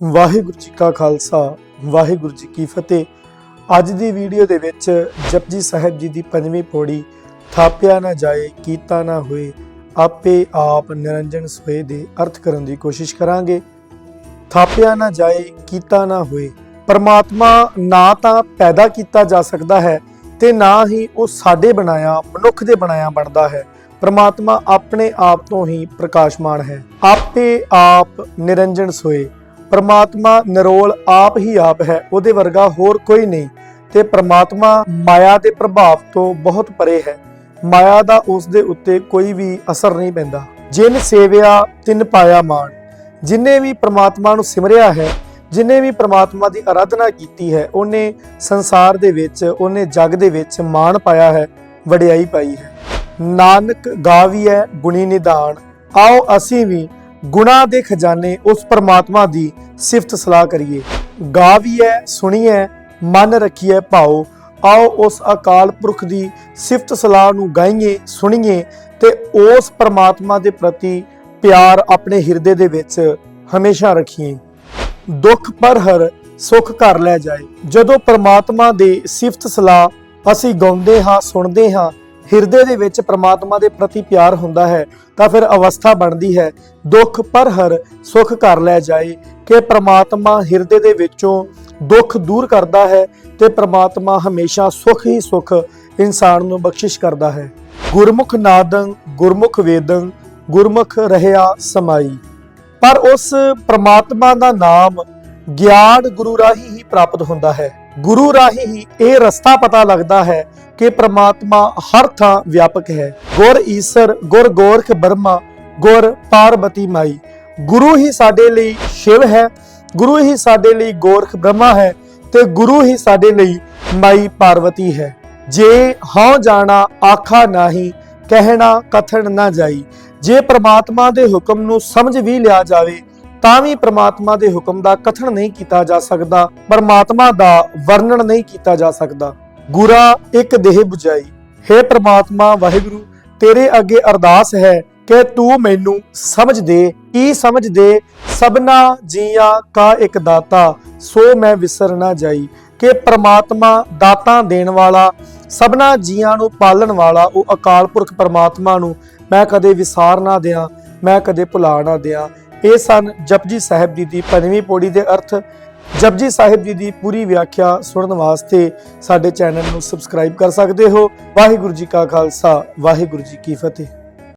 ਵਾਹਿਗੁਰੂ ਜੀ ਕਾ ਖਾਲਸਾ, ਵਾਹਿਗੁਰੂ ਜੀ ਕੀ ਫਤਿਹ। ਅੱਜ ਦੀ ਵੀਡੀਓ ਦੇ ਵਿੱਚ ਜਪਜੀ ਸਾਹਿਬ ਜੀ ਦੀ ਪੰਜਵੀਂ ਪੌੜੀ, ਥਾਪਿਆ ਨਾ ਜਾਏ, ਕੀਤਾ ਨਾ ਹੋਏ, ਆਪੇ ਆਪ ਨਿਰੰਜਨ ਸੋਏ ਦੇ ਅਰਥ ਕਰਨ ਦੀ ਕੋਸ਼ਿਸ਼ ਕਰਾਂਗੇ। ਥਾਪਿਆ ਨਾ ਜਾਏ, ਕੀਤਾ ਨਾ ਹੋਏ, ਪਰਮਾਤਮਾ ਨਾ ਤਾਂ ਪੈਦਾ ਕੀਤਾ ਜਾ ਸਕਦਾ ਹੈ ਤੇ ਨਾ ਹੀ ਉਹ ਸਾਡੇ ਬਣਾਇਆ, ਮਨੁੱਖ ਦੇ ਬਣਾਇਆ ਬਣਦਾ ਹੈ। ਪਰਮਾਤਮਾ ਆਪਣੇ ਆਪ ਤੋਂ ਹੀ ਪ੍ਰਕਾਸ਼ਮਾਨ ਹੈ। ਆਪੇ ਆਪ ਨਿਰੰਜਨ ਸੋਏ ਪਰਮਾਤਮਾ ਨਿਰੋਲ ਆਪ ਹੀ ਆਪ ਹੈ, ਉਹਦੇ ਵਰਗਾ ਹੋਰ ਕੋਈ ਨਹੀਂ। ਤੇ ਪਰਮਾਤਮਾ ਮਾਇਆ ਦੇ ਪ੍ਰਭਾਵ ਤੋਂ ਬਹੁਤ ਪਰੇ ਹੈ। ਮਾਇਆ ਦਾ ਉਸ ਦੇ ਉੱਤੇ ਕੋਈ ਵੀ ਅਸਰ ਨਹੀਂ ਪੈਂਦਾ। ਜਿਨ ਸੇਵਿਆ, ਤਿਨ ਪਾਇਆ ਮਾਣ। ਜਿਨੇ ਵੀ ਪ੍ਰਮਾਤਮਾ ਨੂੰ ਸਿਮਰਿਆ ਹੈ, ਜਿਨੇ ਵੀ ਪ੍ਰਮਾਤਮਾ ਦੀ ਆਰਾਧਨਾ ਕੀਤੀ ਹੈ, ਉਹਨੇ ਸੰਸਾਰ ਦੇ ਵਿੱਚ, ਉਹਨੇ ਜਗ ਦੇ ਵਿੱਚ ਮਾਣ ਪਾਇਆ ਹੈ, ਵਡਿਆਈ ਪਾਈ ਹੈ। ਨਾਨਕ ਗਾਵੀਐ ਗੁਣੀ ਨਿਦਾਨ। ਆਓ ਅਸੀਂ ਵੀ ਗੁਣਾ ਦੇ ਖਜ਼ਾਨੇ ਉਸ ਪਰਮਾਤਮਾ ਦੀ ਸਿਫਤ ਸਲਾਹ ਕਰੀਏ। ਗਾ ਗਾਵੀਐ, ਸੁਣੀਐ, ਮਨ ਰੱਖੀਐ ਭਾਉ ਆਓ ਉਸ ਅਕਾਲ ਪੁਰਖ ਦੀ ਸਿਫਤ ਸਲਾਹ ਨੂੰ ਗਾਈਏ, ਸੁਣੀਏ ਤੇ ਉਸ ਪ੍ਰਮਾਤਮਾ ਦੇ ਪ੍ਰਤੀ ਪਿਆਰ ਆਪਣੇ ਹਿਰਦੇ ਦੇ ਵਿੱਚ ਹਮੇਸ਼ਾ ਰੱਖੀਏ। ਦੁੱਖ ਪਰ ਹਰ ਸੁੱਖ ਘਰ ਲੈ ਜਾਏ। ਜਦੋਂ ਪਰਮਾਤਮਾ ਦੇ ਸਿਫਤ ਸਲਾਹ ਅਸੀਂ ਗਾਉਂਦੇ ਹਾਂ, ਸੁਣਦੇ ਹਾਂ ਹਿਰਦੇ ਦੇ ਵਿੱਚ ਪ੍ਰਮਾਤਮਾ ਦੇ ਪ੍ਰਤੀ ਪਿਆਰ ਹੁੰਦਾ ਹੈ, ਤਾਂ ਫਿਰ ਅਵਸਥਾ ਬਣਦੀ ਹੈ। ਦੁੱਖ ਪਰ ਹਰ ਸੁੱਖ ਕਰ ਲੈ ਜਾਏ ਕਿ ਪ੍ਰਮਾਤਮਾ ਹਿਰਦੇ ਦੇ ਵਿੱਚੋਂ ਦੁੱਖ ਦੂਰ ਕਰਦਾ ਹੈ ਤੇ ਪ੍ਰਮਾਤਮਾ ਹਮੇਸ਼ਾ ਸੁੱਖ ਹੀ ਸੁੱਖ ਇਨਸਾਨ ਨੂੰ ਬਖਸ਼ਿਸ਼ ਕਰਦਾ ਹੈ। ਗੁਰਮੁਖ ਨਾਦੰ, ਗੁਰਮੁਖ ਵੇਦੰ, ਗੁਰਮੁਖ ਰਹਿਆ ਸਮਾਈ। ਪਰ ਉਸ ਪ੍ਰਮਾਤਮਾ ਦਾ ਨਾਮ ਗਿਆਨ ਗੁਰੂ ਰਾਹੀਂ ਹੀ ਪ੍ਰਾਪਤ ਹੁੰਦਾ ਹੈ। ਗੁਰੂ ਰਾਹੀਂ ਹੀ ਇਹ ਰਸਤਾ ਪਤਾ ਲੱਗਦਾ ਹੈ ਕਿ ਪ੍ਰਮਾਤਮਾ ਹਰ ਥਾਂ ਵਿਆਪਕ ਹੈ। ਗੁਰ ਈਸਰ, ਗੁਰ ਗੋਰਖ ਬਰਮਾ, ਗੁਰ ਪਾਰਬਤੀ ਮਾਈ। ਗੁਰੂ ਹੀ ਸਾਡੇ ਲਈ ਸ਼ਿਵ ਹੈ, ਗੁਰੂ ਹੀ ਸਾਡੇ ਲਈ ਗੋਰਖ ਬ੍ਰਹਮਾ ਹੈ ਤੇ ਗੁਰੂ ਹੀ ਸਾਡੇ ਲਈ ਮਾਈ ਪਾਰਵਤੀ ਹੈ। ਜੇ ਹਉ ਜਾਣਾ ਆਖਾ ਨਾਹੀ, ਕਹਿਣਾ ਕਥਨ ਨਾ ਜਾਈ। ਜੇ ਪ੍ਰਮਾਤਮਾ ਦੇ ਹੁਕਮ ਨੂੰ ਸਮਝ ਵੀ ਲਿਆ ਜਾਵੇ, ਤਾਂ ਵੀ ਪ੍ਰਮਾਤਮਾ ਦੇ ਹੁਕਮ ਦਾ ਕਥਨ ਨਹੀਂ ਕੀਤਾ ਜਾ ਸਕਦਾ, ਪ੍ਰਮਾਤਮਾ ਦਾ ਵਰਣਨ ਨਹੀਂ ਕੀਤਾ ਜਾ ਸਕਦਾ। ਗੁਰਾ ਇੱਕ ਦੇਹ 부ਜਾਈ हे ਪ੍ਰਮਾਤਮਾ, ਵਾਹਿਗੁਰੂ, ਤੇਰੇ ਅੱਗੇ ਅਰਦਾਸ ਹੈ ਕਿ ਤੂੰ ਮੈਨੂੰ ਸਮਝ ਦੇ। ਕੀ ਸਮਝ ਦੇ? ਸਭਨਾ ਜੀਆਂ ਕਾ ਇੱਕ ਦਾਤਾ, ਸੋ ਮੈਂ ਵਿਸਰ ਨਾ ਜਾਈ। ਕਿ ਪ੍ਰਮਾਤਮਾ ਦਾਤਾਂ ਦੇਣ ਵਾਲਾ, ਸਭਨਾ ਜੀਆਂ ਨੂੰ ਪਾਲਣ ਵਾਲਾ, ਉਹ ਅਕਾਲ ਪੁਰਖ ਪ੍ਰਮਾਤਮਾ ਨੂੰ ਮੈਂ ਕਦੇ ਵਿਸਾਰ ਨਾ ਦਿਆਂ, ਮੈਂ ਕਦੇ ਭੁਲਾ ਨਾ ਦਿਆਂ। ਇਹ ਸਨ ਜਪਜੀ ਸਾਹਿਬ ਜੀ ਦੀ ਪੰਜਵੀਂ ਪੌੜੀ ਦੇ ਅਰਥ। ਜਪਜੀ ਸਾਹਿਬ ਜੀ ਦੀ ਪੂਰੀ ਵਿਆਖਿਆ ਸੁਣਨ ਵਾਸਤੇ ਸਾਡੇ ਚੈਨਲ ਨੂੰ ਸਬਸਕ੍ਰਾਈਬ ਕਰ ਸਕਦੇ ਹੋ। ਵਾਹਿਗੁਰੂ ਜੀ ਕਾ ਖਾਲਸਾ, ਵਾਹਿਗੁਰੂ ਜੀ ਕੀ ਫਤਿਹ।